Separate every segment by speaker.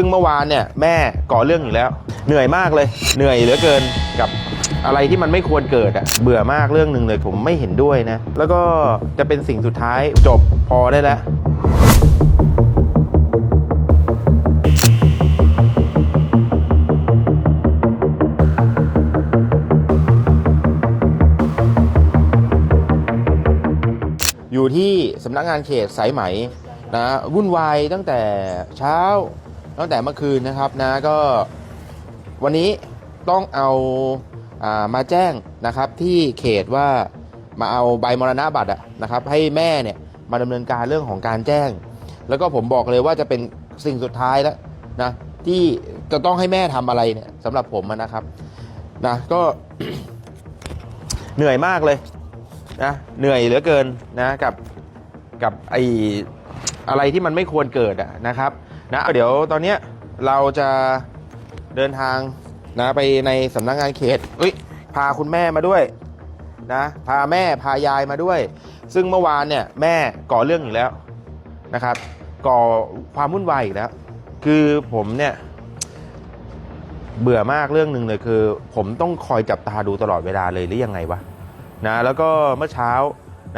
Speaker 1: ซึ่งเมื่อวานเนี่ยแม่ก่อเรื่องอยู่แล้ว เหนื่อยมากเลย เหนื่อยเหลือเกินกับอะไรที่มันไม่ควรเกิดอะเบื่อมากเรื่องหนึ่งเลยผมไม่เห็นด้วยนะ แล้วก็จะเป็นสิ่งสุดท้ายจบพอได้แล้วอยู่ที่สำนักงานเขตสายไหมนะวุ่นวายตั้งแต่เช้า ตั้งแต่เมื่อคืนนะครับนะก็วันนี้ต้องเอาอามาแจ้งนะครับที่เขตว่ามาเอาใบมรณบัตรอะนะครับ ให้แม่เนี่ยมาดำเนินการเรื่องของการแจ้ง แล้วก็ผมบอกเลยว่าจะเป็นสิ่งสุดท้ายแล้วนะที่จะต้องให้แม่ทำอะไรเนี่ยสำหรับผมนะครับนะก็เหนื่อยมากเลยนะเหนื่อยเหลือเกินนะกับกับไออะไรที่มันไม่ควรเกิดอะนะครับ นะเดี๋ยวตอนเนี้ยเราจะเดินทางนะไปในสำนักงานเขตเอ้ยพาคุณแม่มาด้วยนะพาแม่พายายมาด้วย ซึ่งเมื่อวานเนี่ยแม่ก่อเรื่องอีกแล้วนะครับ ก่อความวุ่นวายอีกแล้ว คือผมเนี่ยเบื่อมากเรื่องหนึ่งเลยคือ ผมต้องคอยจับตาดูตลอดเวลาเลยหรือยังไงวะนะแล้วก็เมื่อเช้า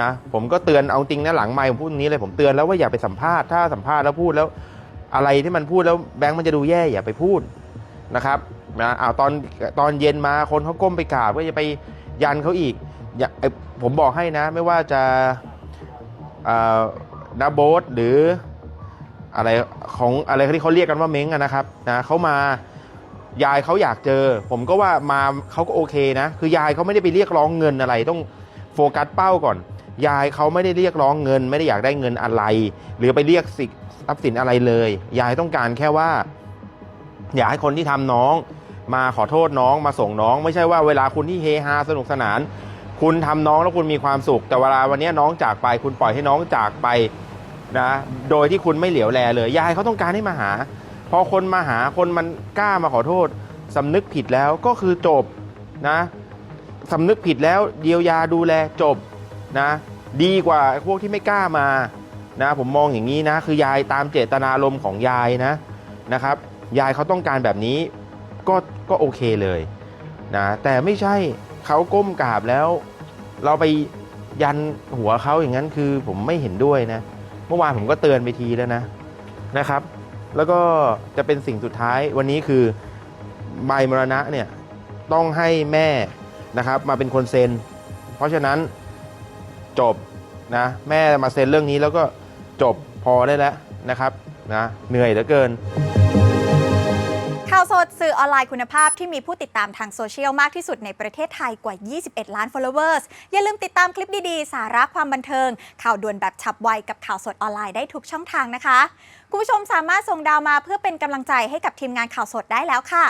Speaker 1: นะผมก็เตือนเอาจริงนะหลังไมค์ผมพูดนี้เลยผมเตือนแล้วว่าอย่าไปสัมภาษณ์ถ้าสัมภาษณ์แล้วพูดแล้ว อะไรที่มันพูดแล้วแบงค์มันจะดูแย่อย่าไปพูดนะครับนะเอาวตอนตอนเย็นมาคนเขาก้มไปกราบก็จะไปยันเขาอีกอย่าผมบอกให้นะ ไม่ว่าจะอ่านาโบสหรืออะไรของอะไรที่เขาเรียกกันว่าเม้งนะครับนะเขามายายเขาอยากเจอ ผมก็ว่ามาเขาก็โอเคนะ คือยายเขาไม่ได้ไปเรียกร้องเงินอะไรต้องโฟกัสเป้าก่อน ยายเขาไม่ได้เรียกร้องเงิน ไม่ได้อยากได้เงินอะไร หรือไปเรียกสิ ทรัพย์สินอะไรเลย ยายต้องการแค่ว่า อยากให้คนที่ทำน้อง มาขอโทษน้องมาส่งน้อง ไม่ใช่ว่าเวลาคุณที่เฮฮาสนุกสนาน คุณทำน้องแล้วคุณมีความสุข แต่เวลาวันนี้น้องจากไป คุณปล่อยให้น้องจากไปนะโดยที่คุณไม่เหลียวแลเลย ยายเขาต้องการให้มาหา พอคนมาหาคนมันกล้ามาขอโทษสำนึกผิดแล้วก็คือจบนะสำนึกผิดแล้วเยียวยาดูแลจบนะ ดีกว่าพวกที่ไม่กล้ามา นะผมมองอย่างนี้นะ คือยายตามเจตนารมณ์ของยายนะนะครับ ยายเขาต้องการแบบนี้ก็ก็โอเคเลยนะแต่ไม่ใช่เขาก้มกราบแล้ว เราไปยันหัวเขาอย่างนั้นคือผมไม่เห็นด้วยนะเมื่อวานผมก็เตือนไปทีแล้วนะนะครับ แล้วก็จะเป็นสิ่งสุดท้ายวันนี้คือใบมรณะเนี่ยต้องให้แม่นะครับมาเป็นคนเซ็น เพราะฉะนั้นจบ นะแม่มาเซ็นเรื่องนี้แล้วก็จบพอได้แล้วนะครับนะเหนื่อยเหลือเกิน
Speaker 2: ข่าวสดสื่อออนไลน์คุณภาพที่มีผู้ติดตามทางโซเชียลมากที่สุดในประเทศไทยกว่า 21 ล้าน followers อย่าลืมติดตามคลิปดี ๆ สาระความบันเทิง ข่าวด่วนแบบฉับไวกับข่าวสดออนไลน์ได้ทุกช่องทางนะคะ คุณผู้ชมสามารถส่งดาวมาเพื่อเป็นกำลังใจให้กับทีมงานข่าวสดได้แล้วค่ะ